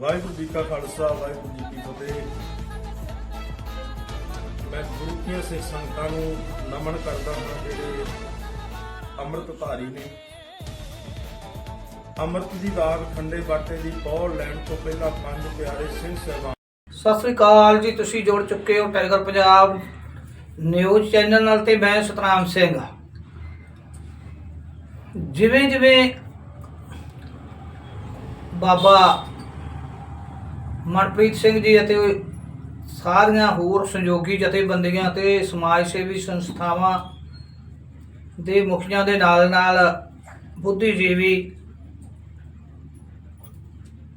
ਵਾਹਿਗੁਰੂ ਜੀ ਕਾ ਖਾਲਸਾ, ਵਾਹਿਗੁਰੂ ਜੀ ਕੀ ਫਤਿਹ। ਮੈਂ ਗੁਰੂ ਕੀਆਂ ਸਿੱਖ ਸੰਗਤਾਂ ਨੂੰ ਨਮਨ ਕਰਦਾ ਹਾਂ, ਜਿਹੜੇ ਅੰਮ੍ਰਿਤ ਧਾਰੀ ਨੇ। ਅੰਮ੍ਰਿਤ ਦੀ ਦਾਗ ਖੰਡੇ ਬਾਟੇ ਦੀ ਪੌੜ ਲੈਣ ਤੋਂ ਪਹਿਲਾਂ ਪੰਜ ਪਿਆਰੇ ਸਿੰਘ ਸਹਿਬਾਨ। ਸਤਿ ਸ੍ਰੀ ਅਕਾਲ ਜੀ, ਤੁਸੀਂ ਜੁੜ ਚੁੱਕੇ ਹੋ ਟਾਈਗਰ ਪੰਜਾਬ ਨਿਊਜ਼ ਚੈਨਲ ਨਾਲ ਤੇ ਮੈਂ ਸਤਨਾਮ ਸਿੰਘ। ਜਿਵੇਂ ਜਿਵੇਂ ਬਾਬਾ ਮਨਪ੍ਰੀਤ ਸਿੰਘ ਜੀ ਅਤੇ ਸਾਰੀਆਂ ਹੋਰ ਸੰਯੋਗੀ ਜਥੇਬੰਦੀਆਂ ਤੇ ਸਮਾਜ ਸੇਵੀ ਸੰਸਥਾਵਾਂ ਦੇ ਮੁਖੀਆਂ ਦੇ ਨਾਲ ਨਾਲ ਬੁੱਧੀਜੀਵੀ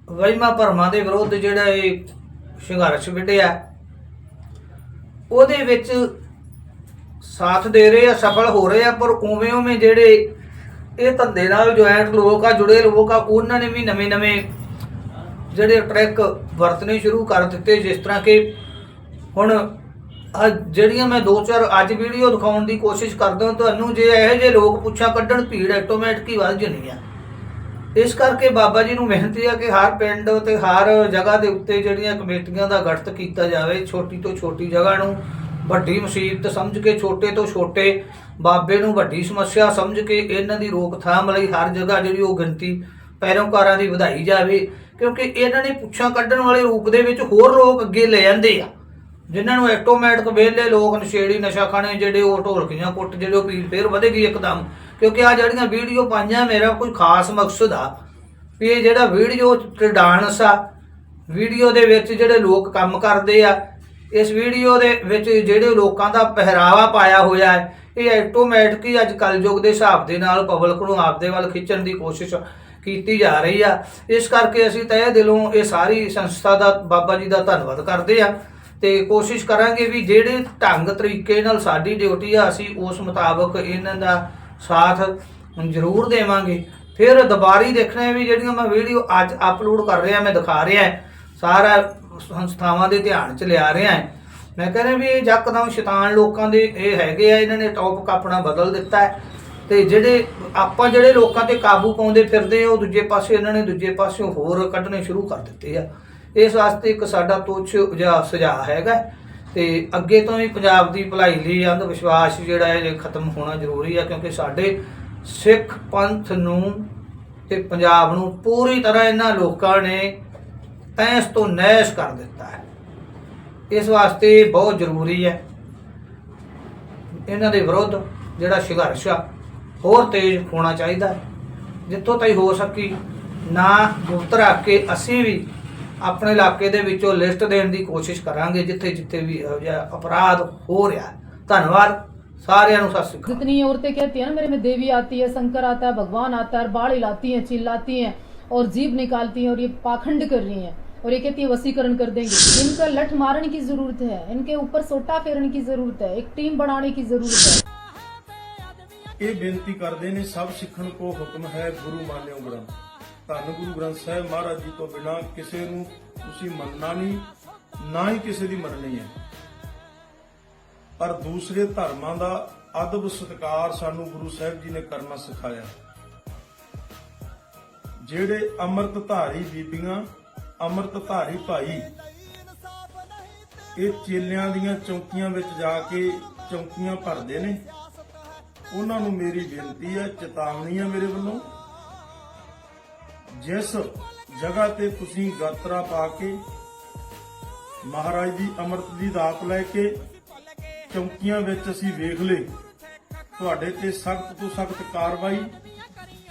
ਵਹਿਮਾਂ ਭਰਮਾਂ ਦੇ ਵਿਰੁੱਧ ਜਿਹੜਾ ਇਹ ਸੰਘਰਸ਼ ਵਿੱਢਿਆ। ਉਹਦੇ ਵਿੱਚ ਸਾਥ ਦੇ ਰਹੇ ਆ, ਸਫਲ ਹੋ ਰਹੇ ਆ, ਪਰ ਉਵੇਂ ਉਵੇਂ ਜਿਹੜੇ ਇਹ ਧੰਦੇ ਨਾਲ ਜੁਆਇੰਟ ਲੋਕ ਆ, ਜੁੜੇ ਲੋਕ ਆ, ਉਹਨਾਂ ਨੇ ਵੀ ਨਵੇਂ ਨਵੇਂ ਜਿਹੜੇ ਟਰੈਕ ਵਰਤਨੇ ਸ਼ੁਰੂ ਕਰ ਦਿੱਤੇ ਜਿਸ ਤਰ੍ਹਾਂ ਕਿ ਹੁਣ ਆਹ ਜਿਹੜੀਆਂ ਮੈਂ ਦੋ ਚਾਰ ਅੱਜ ਵੀਡੀਓ ਦਿਖਾਉਣ ਦੀ ਕੋਸ਼ਿਸ਼ ਕਰਦਾ ਤੁਹਾਨੂੰ ਜੇ ਇਹੋ ਜਿਹੇ ਲੋਕ ਪੁੱਛਾਂ, ਕੱਢਣ ਭੀੜ ਆਟੋਮੈਟਿਕ ਹੀ ਵੱਧ ਜਣੀ ਆ। ਇਸ ਕਰਕੇ ਬਾਬਾ ਜੀ ਨੂੰ ਮਿਹਨਤੀ ਆ ਕਿ ਹਰ ਪਿੰਡ ਤੇ ਹਰ ਜਗ੍ਹਾ ਦੇ ਉੱਤੇ ਜਿਹੜੀਆਂ ਕਮੇਟੀਆਂ ਦਾ ਗਠਨ ਕੀਤਾ ਜਾਵੇ, ਛੋਟੀ ਤੋਂ ਛੋਟੀ ਜਗ੍ਹਾ ਨੂੰ ਵੱਡੀ ਮੁਸੀਬਤ ਸਮਝ ਕੇ, ਛੋਟੇ ਤੋਂ ਛੋਟੇ ਬਾਬੇ ਨੂੰ ਵੱਡੀ ਸਮੱਸਿਆ ਸਮਝ ਕੇ ਇਹਨਾਂ ਦੀ ਰੋਕਥਾਮ ਲਈ ਹਰ ਜਗ੍ਹਾ ਜਿਹੜੀ ਉਹ ਗਿਣਤੀ ਪੈਰੋਕਾਰਾਂ ਦੀ ਵਧਾਈ ਜਾਵੇ। ਕਿਉਂਕਿ ਇਹਨਾਂ ਨੇ ਪੁੱਛਾਂ ਕੱਢਣ ਵਾਲੇ ਰੂਪ ਦੇ ਵਿੱਚ ਹੋਰ ਲੋਕ ਅੱਗੇ ਲੈ ਜਾਂਦੇ ਆ। ਜਿਨ੍ਹਾਂ ਨੂੰ ਆਟੋਮੈਟਿਕ ਵੇਲੇ ਲੋਕ ਨਸ਼ੇੜੀ ਨਸ਼ਾ ਖਾਣੇ ਜਿਹੜੇ ਉਹ ਢੋਲਕੀਆਂ ਕੁੱਟ ਜਿਹੜੇ ਉਹ ਪੀਲ ਫੇਰ ਵਧੇਗੀ ਇੱਕਦਮ। ਕਿਉਂਕਿ ਆ ਜਿਹੜੀਆਂ ਵੀਡੀਓ ਪਾਈਆਂ ਮੇਰਾ ਕੋਈ ਖਾਸ ਮਕਸਦ ਆ ਵੀ ਇਹ ਜਿਹੜਾ ਵੀਡੀਓ ਡਾਂਸ ਆ, ਵੀਡੀਓ ਦੇ ਵਿੱਚ ਜਿਹੜੇ ਲੋਕ ਕੰਮ ਕਰਦੇ ਆ, ਇਸ ਵੀਡੀਓ ਦੇ ਵਿੱਚ ਜਿਹੜੇ ਲੋਕਾਂ ਦਾ ਪਹਿਰਾਵਾ ਪਾਇਆ ਹੋਇਆ ਹੈ, ਇਹ ਆਟੋਮੈਟਿਕ ਹੀ ਅੱਜ ਕਲਯੁਗ ਦੇ ਹਿਸਾਬ ਦੇ ਨਾਲ ਪਬਲਿਕ ਨੂੰ ਆਪਦੇ ਵੱਲ ਖਿੱਚਣ ਦੀ ਕੋਸ਼ਿਸ਼ ਕੀਤੀ ਜਾ ਰਹੀ ਆ। ਇਸ ਕਰਕੇ ਅਸੀਂ ਤਹਿ ਦਿਲੋਂ ਇਹ ਸਾਰੀ ਸੰਸਥਾ ਦਾ, ਬਾਬਾ ਜੀ ਦਾ ਧੰਨਵਾਦ ਕਰਦੇ ਆ ਤੇ ਕੋਸ਼ਿਸ਼ ਕਰਾਂਗੇ ਵੀ ਜਿਹੜੇ ਢੰਗ ਤਰੀਕੇ ਨਾਲ ਸਾਡੀ ਡਿਊਟੀ ਆ, ਅਸੀਂ ਉਸ ਮੁਤਾਬਕ ਇਹਨਾਂ ਦਾ ਸਾਥ ਜ਼ਰੂਰ ਦੇਵਾਂਗੇ। ਫਿਰ ਦੁਬਾਰੀ ਦੇਖਣਾ ਵੀ ਜਿਹੜੀਆਂ ਮੈਂ ਵੀਡੀਓ ਅੱਜ ਅਪਲੋਡ ਕਰ ਰਿਹਾ, ਮੈਂ ਦਿਖਾ ਰਿਹਾ, ਸਾਰਾ ਸੰਸਥਾਵਾਂ ਦੇ ਧਿਆਨ ਚ ਲਿਆ ਰਿਹਾ। ਹੈ ਮੈਂ ਕਹਿੰਦਾ ਵੀ ਇਹ ਯਕਦਮ ਸ਼ੈਤਾਨ ਲੋਕਾਂ ਦੇ ਇਹ ਹੈਗੇ ਆ, ਇਹਨਾਂ ਨੇ ਟੌਪਿਕ ਆਪਣਾ ਬਦਲ ਦਿੱਤਾ ਹੈ। ਤੇ ਜਿਹੜੇ ਆਪਾਂ ਜਿਹੜੇ ਲੋਕਾਂ ਤੇ ਕਾਬੂ ਪਾਉਂਦੇ ਫਿਰਦੇ ਆ, ਉਹ ਦੂਜੇ ਪਾਸੇ ਇਹਨਾਂ ਨੇ ਦੂਜੇ ਪਾਸਿਓਂ ਹੋਰ ਕੱਢਣੇ ਸ਼ੁਰੂ ਕਰ ਦਿੱਤੇ ਆ। ਇਸ ਵਾਸਤੇ ਇੱਕ ਸਾਡਾ ਤੁੱਛ ਜਿਹਾ ਸੁਝਾਅ ਹੈਗਾ। ਤੇ ਅੱਗੇ ਤੋਂ ਵੀ ਪੰਜਾਬ ਦੀ ਭਲਾਈ ਲਈ ਅੰਧ ਵਿਸ਼ਵਾਸ ਜਿਹੜਾ ਹੈ, ਇਹ ਖਤਮ ਹੋਣਾ ਜ਼ਰੂਰੀ ਆ, ਕਿਉਂਕਿ ਸਾਡੇ ਸਿੱਖ ਪੰਥ ਨੂੰ ਤੇ ਪੰਜਾਬ ਨੂੰ ਪੂਰੀ ਤਰ੍ਹਾਂ ਇਹਨਾਂ ਲੋਕਾਂ ਨੇ ਤੈਸ ਤੋਂ ਨੈਸ਼ ਕਰ ਦਿੱਤਾ ਹੈ। ਇਸ ਵਾਸਤੇ ਬਹੁਤ ਜ਼ਰੂਰੀ ਹੈ। ਇਹਨਾਂ ਦੇ ਵਿਰੁੱਧ ਜਿਹੜਾ ਸੰਘਰਸ਼ ਆ ਹੋਰ ਤੇਜ਼ ਹੋਣਾ ਚਾਹੀਦਾ ਹੈ ਜਿੱਥੋਂ ਤਾਈ ਹੋ ਸਕੀ ਨਾ ਗੁਪਤ ਰੱਖ ਕੇ ਅਸੀਂ ਵੀ ਆਪਣੇ ਇਲਾਕੇ ਦੇ ਵਿੱਚੋਂ ਲਿਸਟ ਦੇਣ ਦੀ ਕੋਸ਼ਿਸ਼ ਕਰਾਂਗੇ ਜਿੱਥੇ ਜਿੱਥੇ ਵੀ ਇਹੋ ਜਿਹਾ ਅਪਰਾਧ ਹੋ ਰਿਹਾ ਹੈ। ਧੰਨਵਾਦ ਸਾਰਿਆਂ ਨੂੰ ਸਤਿ ਸ਼੍ਰੀ ਅਕਾਲ जितनी औरतें कहती हैं ना मेरे में देवी आती है शंकर आता है भगवान आता है बाढ़ लाती हैं चिल्लाती हैं और जीभ निकालती हैं और ये पाखंड कर रही हैं और ये कहती है वसीकरण कर देंगे इनका लठ मारने की जरूरत है इनके ऊपर सोटा फेरने की जरूरत है एक टीम बनाने की जरूरत है ਇਹ ਬੇਨਤੀ ਕਰਦੇ ਨੇ, ਸਭ ਸਿੱਖਣ ਕੋ ਹੁਕਮ ਹੈ ਗੁਰੂ ਮਾਨਿਓ ਗ੍ਰੰਥ ਧੰਨ ਗੁਰੂ ਗ੍ਰੰਥ ਸਾਹਿਬ ਮਹਾਰਾਜ ਜੀ ਤੋਂ ਬਿਨਾ ਕਿਸੇ ਨੂੰ ਤੁਸੀਂ ਮੰਨਣਾ ਨਹੀਂ, ਨਾ ਹੀ ਕਿਸੇ ਦੀ ਮੰਨਣੀ ਹੈ। ਪਰ ਦੂਸਰੇ ਧਰਮਾਂ ਦਾ ਅਦਬ ਸਤਕਾਰ ਸਾਨੂੰ ਗੁਰੂ ਸਾਹਿਬ ਜੀ ਨੇ ਕਰਨਾ ਸਿਖਾਇਆ। ਜਿਹੜੇ ਅੰਮ੍ਰਿਤ ਧਾਰੀ ਬੀਬੀਆਂ ਅੰਮ੍ਰਿਤ ਧਾਰੀ ਭਾਈ, ਇਹ ਚੇਲਿਆਂ ਦੀਆਂ ਚੌਕੀਆਂ ਵਿੱਚ ਜਾ ਕੇ ਚੌਕੀਆਂ ਭਰਦੇ ਨੇ ਉਹਨਾਂ ਨੂੰ ਮੇਰੀ ਬੇਨਤੀ ਹੈ, ਚੇਤਾਵਨੀ ਹੈ ਮੇਰੇ ਵੱਲੋਂ। ਜਿਸ ਜਗ੍ਹਾ ਤੇ ਤੁਸੀਂ ਗਾਤਰਾ ਪਾ ਕੇ ਮਹਾਰਾਜ ਦੀ ਅੰਮ੍ਰਿਤ ਦੀ ਦਾਤ ਲੈ ਕੇ ਚੌਕੀਆਂ ਵਿੱਚ ਅਸੀਂ ਵੇਖ ਲਏ, ਤੁਹਾਡੇ ਤੇ ਸਖਤ ਤੋਂ ਸਖਤ ਕਾਰਵਾਈ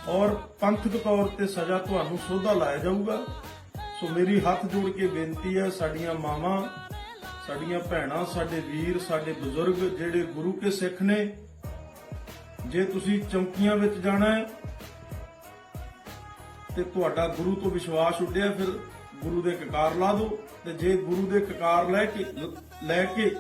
ਔਰ ਪੰਥਕ ਤੌਰ ਤੇ ਸਜ਼ਾ ਤੁਹਾਨੂੰ ਸੋਧਾ ਲਾਇਆ ਜਾਊਗਾ। ਸੋ ਮੇਰੀ ਹੱਥ ਜੋੜ ਕੇ ਬੇਨਤੀ ਹੈ, ਸਾਡੀਆਂ ਮਾਵਾਂ, ਸਾਡੀਆਂ ਭੈਣਾਂ, ਸਾਡੇ ਵੀਰ, ਸਾਡੇ ਬਜ਼ੁਰਗ, ਜਿਹੜੇ ਗੁਰੂ ਕੇ ਸਿੱਖ ਨੇ ਜੇ ਤੁਸੀਂ ਚੌਕੀਆਂ ਵਿੱਚ ਜਾਣਾ ਹੈ ਤੇ ਤੁਹਾਡਾ ਗੁਰੂ ਤੋਂ ਵਿਸ਼ਵਾਸ ਉੱਡਿਆ, ਫਿਰ ਗੁਰੂ ਦੇ ਕਕਾਰ ਲਾ ਦਿਓ ਤੇ ਜੇ ਗੁਰੂ ਦੇ ਕਕਾਰ ਲੈ ਕੇ ਲੈ ਕੇ